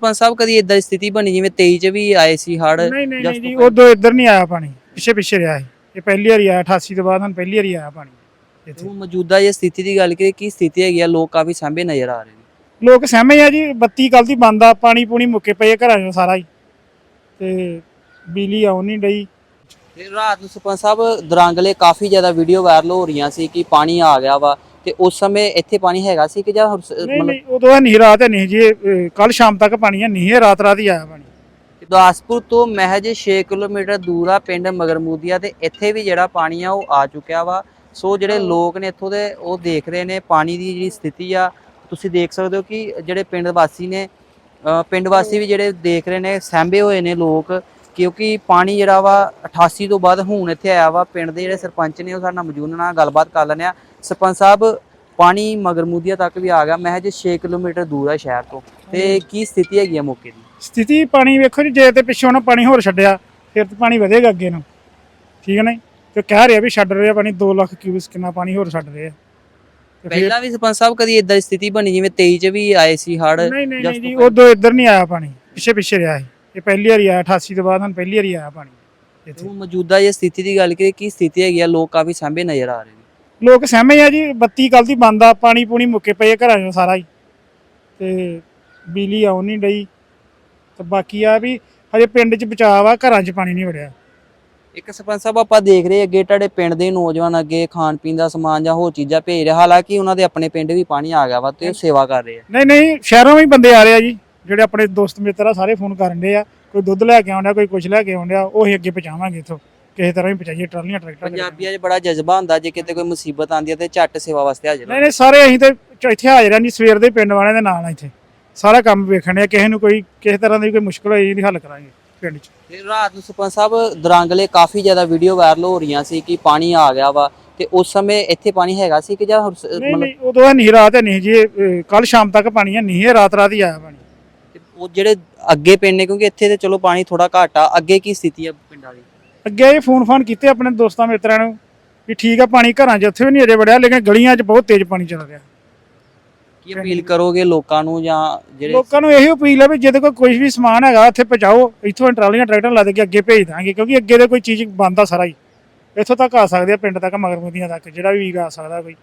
ਪੰਜ ਸਾਹਿਬ ਕਦੀ ਇਦਾਂ ਦੀ ਸਥਿਤੀ ਬਣੀ ਜਿਵੇਂ 23 ਚ ਵੀ ਆਏ ਸੀ ਹੜ ਨਹੀਂ ਨਹੀਂ ਨਹੀਂ ਜੀ ਉਦੋਂ ਇੱਧਰ ਨਹੀਂ ਆਇਆ ਪਾਣੀ ਪਿੱਛੇ ਪਿੱਛੇ ਰਿਹਾ ਇਹ। ਇਹ ਪਹਿਲੀ ਵਾਰੀ ਆਇਆ 88 ਤੋਂ ਬਾਅਦ ਹੁਣ ਪਹਿਲੀ ਵਾਰੀ ਆਇਆ ਪਾਣੀ ਇੱਥੇ। ਮੌਜੂਦਾ ਜੇ ਸਥਿਤੀ ਦੀ ਗੱਲ ਕਰੀਏ ਕੀ ਸਥਿਤੀ ਹੈਗੀ ਆ? ਲੋਕ ਕਾਫੀ ਸਾਂਭੇ ਨਜ਼ਰ ਆ ਰਹੇ ਨੇ। ਲੋਕ ਸਹਿਮੇ ਆ ਜੀ ਬੱਤੀ ਕੱਲ ਦੀ ਬੰਦ ਆ ਪਾਣੀ ਪੂਣੀ ਮੁੱਕੇ ਪਏ ਆ ਘਰਾਂ 'ਚ ਸਾਰਾ ਹੀ। ਤੇ ਬਿਜਲੀ ਆਉਣ ਨਹੀਂ ਡਈ। ਰਾਤ ਨੂੰ ਸਰਪੰਚ ਸਾਹਿਬ ਦਰਾਂਗਲੇ ਕਾਫੀ ਜ਼ਿਆਦਾ ਵੀਡੀਓ ਵਾਇਰਲ ਹੋ ਰਹੀਆਂ ਸੀ ਕਿ ਪਾਣੀ ਆ ਗਿਆ ਵਾ। ਤੇ ਉਸ ਸਮੇਂ ਇੱਥੇ ਪਾਣੀ ਹੈਗਾ ਸੀ ਕਿ ਜਾਂ ਸ- ਨਹੀਂ ਮਤਲਬ ਨਹੀਂ ਉਦੋਂ ਹੈ ਨਹੀਂ ਰਾਤ ਹੈ ਨਹੀਂ ਜੀ ਕੱਲ ਸ਼ਾਮ ਤੱਕ ਪਾਣੀ ਹੈ ਨਹੀਂ ਹੈ ਰਾਤ ਰਾਤ ਹੀ ਆਇਆ ਪਾਣੀ। ਗੁਰਦਾਸਪੁਰ ਤੋਂ ਮਹਿਜ 6 ਕਿਲੋਮੀਟਰ ਦੂਰ ਆ ਪਿੰਡ ਮਗਰਮੂਦੀਆ ਤੇ ਇੱਥੇ ਵੀ ਜਿਹੜਾ ਪਾਣੀ ਆ ਉਹ ਆ ਚੁੱਕਿਆ ਵਾ। ਸੋ ਜਿਹੜੇ ਲੋਕ ਨੇ ਇੱਥੋਂ ਦੇ ਉਹ ਦੇਖ ਰਹੇ ਨੇ ਪਾਣੀ ਦੀ ਜਿਹੜੀ ਸਥਿਤੀ ਆ। ਤੁਸੀਂ ਦੇਖ ਸਕਦੇ ਹੋ ਕਿ ਜਿਹੜੇ ਪਿੰਡ ਵਾਸੀ ਨੇ ਅ, ਪਿੰਡ ਵਾਸੀ ਵੀ ਜਿਹੜੇ ਦੇਖ ਰਹੇ ਨੇ ਸਹਿੰਬੇ ਹੋਏ ਨੇ ਲੋਕ ਕਿਉਂਕਿ ਪਾਣੀ ਜਿਹੜਾ ਵਾ 88 ਤੋਂ ਬਾਅਦ ਹੁਣ ਇੱਥੇ ਆਇਆ ਵਾ। ਪਿੰਡ ਦੇ ਜਿਹੜੇ ਸਰਪੰਚ ਨੇ ਉਹ ਸਾਡੇ ਨਾਲ ਮੌਜੂਦ ਨੇ ਨਾਲ ਗੱਲਬਾਤ ਕਰ ਲੈਂਦੇ ਆ ਸਰਪੰਚ ਸਾਹਿਬ ਪਾਣੀ ਮਗਰਮੂਦੀਆ ਤੱਕ ਵੀ ਆ ਗਿਆ। ਮਹਿਜ 6 ਕਿਲੋਮੀਟਰ ਦੂਰ ਆ ਸ਼ਹਿਰ ਤੋਂ ਤੇ ਕੀ ਸਥਿਤੀ ਹੈਗੀ ਆ ਮੌਕੇ ਦੀ? ਸਥਿਤੀ ਪਾਣੀ ਵੇਖੋ ਜੀ ਜੇ ਤੇ ਪਿੱਛੋਂ ਨਾ ਪਾਣੀ ਹੋਰ ਛੱਡਿਆ ਫਿਰ ਤੇ ਪਾਣੀ ਵਧੇਗਾ ਅੱਗੇ ਨੂੰ। ਠੀਕ ਹੈ ਨਾ ਜੀ? ਤੇ ਕਹਿ ਰਿਹਾ ਵੀ ਛੱਡ ਰਿਹਾ ਪਾਣੀ 2 ਲੱਖ ਕਿਊਬਿਕ ਕਿੰਨਾ ਪਾਣੀ ਹੋਰ ਛੱਡ ਰਿਹਾ ਪਹਿਲਾਂ ਵੀ ਸਰਪੰਚ ਸਾਹਿਬ ਕਦੀ ਇਦਾਂ ਦੀ ਸਥਿਤੀ ਬਣੀ ਜਿਵੇਂ 23 ਚ ਵੀ ਆਏ ਸੀ ਹੜ ਨਹੀਂ ਨਹੀਂ ਨਹੀਂ ਜੀ ਉਦੋਂ ਇੱਧਰ ਨਹੀਂ ਆਇਆ ਪਾਣੀ ਪਿੱਛੇ ਪਿੱਛੇ ਰਿਹਾ ਇਹ। ਇਹ ਪਹਿਲੀ ਵਾਰੀ ਆਇਆ 88 ਤੋਂ ਬਾਅਦ ਹੁਣ ਪਹਿਲੀ ਵਾਰੀ ਆਇਆ ਪਾਣੀ ਇੱਥੇ। ਮੌਜੂਦਾ ਜੇ ਸਥਿਤੀ ਦੀ ਗੱਲ ਕਰੀਏ ਕੀ ਸਥਿਤੀ ਹੈਗੀ ਆ? ਲੋਕ ਕਾਫੀ ਸਾਂਭੇ ਨਜ਼ਰ ਆ ਰਹੇ ਨੇ। ਲੋਕ ਸਹਿਮੇ ਆ ਜੀ ਬੱਤੀ ਕੱਲ ਦੀ ਬੰਦ ਆ ਪਾਣੀ ਪੂਣੀ ਮੁੱਕੇ ਪਏ ਆ ਘਰਾਂ 'ਚ ਸਾਰਾ ਹੀ। ਤੇ ਬਿਜਲੀ ਆਉਣ ਨਹੀਂ ਡਈ। ਤੇ ਬਾਕੀ ਆ ਵੀ ਹਜੇ ਪਿੰਡ 'ਚ ਬਚਾਅ ਆ ਘਰਾਂ 'ਚ ਪਾਣੀ ਨਹੀਂ ਵੜਿਆ। ਇੱਕ ਸਰਪੰਚ ਸਾਹਿਬ ਆਪਾਂ ਦੇਖ ਰਹੇ ਅੱਗੇ ਤੁਹਾਡੇ ਪਿੰਡ ਦੇ ਨੌਜਵਾਨ ਅੱਗੇ ਖਾਣ ਪੀਣ ਦਾ ਸਮਾਨ ਜਾਂ ਹੋਰ ਚੀਜ਼ਾਂ ਭੇਜ ਰਹੇ। ਹਾਲਾਂਕਿ ਉਹਨਾਂ ਦੇ ਆਪਣੇ ਪਿੰਡ ਵੀ ਪਾਣੀ ਆ ਗਿਆ ਵਾ ਤੇ ਉਹ ਸੇਵਾ ਕਰ ਰਹੇ ਆ। ਨਹੀਂ ਨਹੀਂ ਸ਼ਹਿਰੋਂ ਵੀ ਬੰਦੇ ਆ ਰਹੇ ਆ ਜੀ ਜਿਹੜੇ ਆਪਣੇ ਦੋਸਤ ਮਿੱਤਰ ਆ ਸਾਰੇ ਫੋਨ ਕਰਨ ਦੇ ਆ। ਕੋਈ ਦੁੱਧ ਲੈ ਕੇ ਆਉਂਦਾ ਕੋਈ ਕੁਝ ਲੈ ਕੇ ਆਉਂਦਾ ਉਹ ਅਸੀਂ ਅੱਗੇ ਪਹੁੰਚਾਵਾਂਗੇ ਇੱਥੋਂ। ਕਿਸੇ ਤਰ੍ਹਾਂ ਵੀ ਪਹੁੰਚਾਈਏ ਟਰਾਲੀਆਂ ਟਰੈਕਟਰ ਪੰਜਾਬੀਆਂ 'ਚ ਬੜਾ ਜਜ਼ਬਾ ਹੁੰਦਾ ਜੇ ਕਿਤੇ ਕੋਈ ਮੁਸੀਬਤ ਆਉਂਦੀ ਹੈ ਤੇ ਝੱਟ ਸੇਵਾ ਵਾਸਤੇ ਹਾਜ਼ਰ ਨਹੀਂ ਨਹੀਂ ਸਾਰੇ ਅਸੀਂ ਤੇ ਚ- ਇੱਥੇ ਹਾਜ਼ਰ ਹਾਂ ਜੀ ਸਵੇਰ ਦੇ ਪਿੰਡ ਵਾਲਿਆਂ ਦੇ ਨਾਲ ਆ ਇੱਥੇ। ਸਾਰਾ ਕੰਮ ਵੇਖਣ ਆ ਕਿਸੇ ਨੂੰ ਕੋਈ ਕਿਸੇ ਤਰ੍ਹਾਂ ਦੀ ਕੋਈ ਮੁਸ਼ਕਲ ਹੋਈ ਇਹਦੀ ਹੱਲ ਕਰਾਂਗੇ ਪਿੰਡ 'ਚ। ਤੇ ਰਾਤ ਨੂੰ ਸਰਪੰਚ ਸਾਹਿਬ ਦਰਾਂਗਲੇ ਕਾਫੀ ਜ਼ਿਆਦਾ ਵੀਡੀਓ ਵਾਇਰਲ ਹੋ ਰਹੀਆਂ ਸੀ ਕਿ ਪਾਣੀ ਆ ਗਿਆ ਵਾ ਤੇ ਉਸ ਸਮੇਂ ਇੱਥੇ ਪਾਣੀ ਹੈਗਾ ਸੀ ਕਿ ਜਾਂ ਸ- ਨਹੀਂ ਮਤਲਬ ਨਹੀਂ ਉਦੋਂ ਹੈ ਨਹੀਂ ਰਾਤ ਹੈ ਨਹੀਂ ਜੀ ਕੱਲ ਸ਼ਾਮ ਤੱਕ ਪਾਣੀ ਹੈ ਨਹੀਂ ਹੈ ਰਾਤ ਰਾਤ ਹੀ ਆਇਆ ਪਾਣੀ। ਤੇ ਉਹ ਜਿਹੜੇ ਅੱਗੇ ਪਿੰਡ ਨੇ ਕਿਉਂਕਿ ਇੱਥੇ ਤੇ ਚਲੋ ਪਾਣੀ ਥੋੜਾ ਘੱਟ ਆ ਅੱਗੇ ਕੀ ਸਥਿਤੀ ਆ ਪਿੰਡਾਂ ਦੀ ਅੱਗੇ ਇਹ ਫੋਨ ਫਾਨ ਕੀਤੇ ਆਪਣੇ ਦੋਸਤਾਂ ਮਿੱਤਰਾਂ ਨੂੰ ਵੀ ਠੀਕ ਆ ਪਾਣੀ ਘਰਾਂ 'ਚ ਉੱਥੇ ਵੀ ਨਹੀਂ ਅਜੇ ਵੜਿਆ ਲੇਕਿਨ ਗਲੀਆਂ 'ਚ ਬਹੁਤ ਤੇਜ਼ ਪਾਣੀ ਚੱਲ ਰਿਹਾ। ਕੀ ਅਪੀਲ ਕਰੋਗੇ ਲੋਕਾਂ ਨੂੰ ਜਾਂ ਜਿਹੜੇ ਲੋਕਾਂ ਨੂੰ ਇਹੀ ਅਪੀਲ ਹੈ ਵੀ ਜਿਹਦੇ ਕੋਲ ਕੋਈ ਵੀ ਸਮਾਨ ਹੈਗਾ ਇੱਥੇ ਪਹੁੰਚਾਓ ਇੱਥੋਂ ਟਰਾਲੀਆਂ ਟਰੈਕਟਰ ਲਾ ਦੇ ਕੇ ਅੱਗੇ ਭੇਜ ਦਾਂਗੇ ਕਿਉਂਕਿ ਅੱਗੇ ਦੇ ਕੋਈ ਚੀਜ਼ ਬੰਦਾ ਸਾਰਾ ਹੀ। ਇੱਥੋਂ ਤੱਕ ਆ ਸਕਦੇ ਆ ਪਿੰਡ ਤੱਕ ਮਗਰਮੁਦੀਆਂ ਤੱਕ ਜਿਹੜਾ ਵੀ ਵੀਰ ਆ ਸਕਦਾ ਕੋਈ।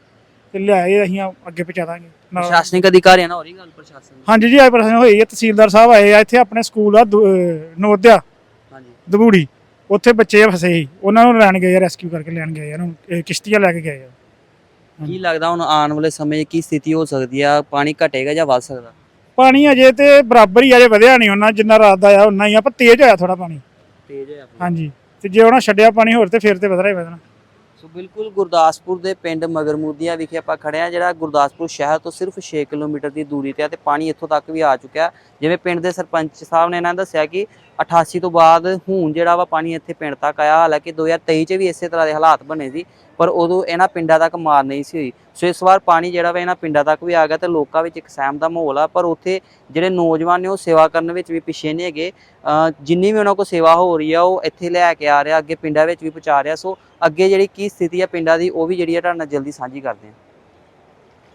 ਤੇ ਲਿਆਏ ਅਸੀਂ ਅੱਗੇ ਪਹੁੰਚਾ ਦਾਂਗੇ। ਨਾਲ- ਪ੍ਰਸ਼ਾਸਨਿਕ ਅਧਿਕਾਰੀਆਂ ਨਾਲ ਹੋ ਰਹੀ ਗੱਲ ਪ੍ਰਸ਼ਾਸਨ ਦੀ? ਹਾਂਜੀ ਜੀ ਆਏ ਪ੍ਰਸ਼ਨ ਹੋਈ ਹੈ ਤਹਿਸੀਲਦਾਰ ਸਾਹਿਬ ਆਏ ਆ ਇੱਥੇ ਆਪਣੇ ਸਕੂਲ ਆ ਨਵੋਦਿਆ ਹਾਂਜੀ। ਦਬੂੜੀ। ਉੱਥੇ ਬੱਚੇ ਫਸੇ ਸੀ। ਉਹਨਾਂ ਨੂੰ ਲੈਣ ਗਏ ਰੈਸਕਿਊ ਕਰਕੇ ਲੈਣ ਗਏ ਆ ਉਹਨਾਂ ਨੂੰ ਕਿਸ਼ਤੀਆਂ ਲੈ ਕੇ ਗਏ ਆ। ਕੀ ਲੱਗਦਾ ਹੁਣ ਆਉਣ ਵਾਲੇ ਸਮੇਂ 'ਚ ਕੀ ਸਥਿਤੀ ਹੋ ਸਕਦੀ ਆ? ਪਾਣੀ ਘਟੇਗਾ ਜਾਂ ਵੱਧ ਸਕਦਾ? ਪਾਣੀ ਅਜੇ ਤੇ ਬਰਾਬਰ ਹੀ ਅਜੇ ਵਧਿਆ ਨਹੀਂ ਉਹਨਾਂ ਜਿੰਨਾ ਰਾਤ ਦਾ ਆ ਉਨਾ ਹੀ ਆ ਪਰ ਤੇਜ਼ ਹੋਇਆ ਥੋੜਾ ਪਾਣੀ। ਤੇਜ਼ ਹੋਇਆ। ਪਾਣੀ। ਹਾਂਜੀ। ਤੇ ਜੇ ਉਹਨਾਂ ਛੱਡਿਆ ਪਾਣੀ ਹੋਰ ਤੇ ਫਿਰ ਤੇ ਵਧਣਾ ਹੀ ਵਧਣਾ। ਸੋ ਬਿਲਕੁਲ ਗੁਰਦਾਸਪੁਰ ਦੇ ਪਿੰਡ ਮਗਰਮੂਦੀਆ ਵਿਖੇ ਆਪਾਂ ਖੜੇ ਆ ਜਿਹੜਾ ਗੁਰਦਾਸਪੁਰ ਸ਼ਹਿਰ ਤੋਂ ਸਿਰਫ 6 ਕਿਲੋਮੀਟਰ ਦੀ ਦੂਰੀ ਤੇ ਆ ਤੇ ਪਾਣੀ ਇੱਥੋਂ ਤੱਕ ਵੀ ਆ ਚੁੱਕਿਆ। ਜਿਵੇਂ ਪਿੰਡ ਦੇ ਸਰਪੰਚ ਸਾਹਿਬ ਨੇ ਇਹਨਾਂ ਨੇ ਦੱਸਿਆ ਕਿ 88 ਤੋਂ ਬਾਅਦ ਹੁਣ ਜਿਹੜਾ ਵਾ ਪਾਣੀ ਇੱਥੇ ਪਿੰਡ ਤੱਕ ਆਇਆ। ਹਾਲਾਂਕਿ 2023 ਚ ਵੀ ਇਸੇ ਤਰ੍ਹਾਂ ਦੇ ਹਾਲਾਤ ਬਣੇ ਸੀ। ਪਰ ਉਦੋਂ ਇਹਨਾਂ ਪਿੰਡਾਂ ਤੱਕ ਮਾਰ ਨਹੀਂ ਸੀ ਹੋਈ। ਸੋ ਇਸ ਵਾਰ ਪਾਣੀ ਜਿਹੜਾ ਵਾ ਇਹਨਾਂ ਪਿੰਡਾਂ ਤੱਕ ਵੀ ਆ ਗਿਆ ਤੇ ਲੋਕਾਂ ਵਿੱਚ ਇੱਕ ਸਹਿਮ ਦਾ ਮਾਹੌਲ ਆ, ਪਰ ਉੱਥੇ ਜਿਹੜੇ ਨੌਜਵਾਨ ਨੇ ਉਹ ਸੇਵਾ ਕਰਨ ਵਿੱਚ ਵੀ ਪਿੱਛੇ ਨਹੀਂ ਹੈਗੇ। ਜਿੰਨੀ ਵੀ ਉਹਨਾਂ ਕੋਲ ਸੇਵਾ ਹੋ ਰਹੀ ਆ, ਉਹ ਇੱਥੇ ਲੈ ਕੇ ਆ ਰਿਹਾ, ਅੱਗੇ ਪਿੰਡਾਂ ਵਿੱਚ ਵੀ ਪਹੁੰਚਾ ਰਿਹਾ। ਸੋ ਅੱਗੇ ਜਿਹੜੀ ਕੀ ਸਥਿਤੀ ਆ ਪਿੰਡਾਂ ਦੀ, ਉਹ ਵੀ ਜਿਹੜੀ ਆ ਤੁਹਾਡੇ ਨਾਲ ਜਲਦੀ ਸਾਂਝੀ ਕਰਦੇ ਹਾਂ।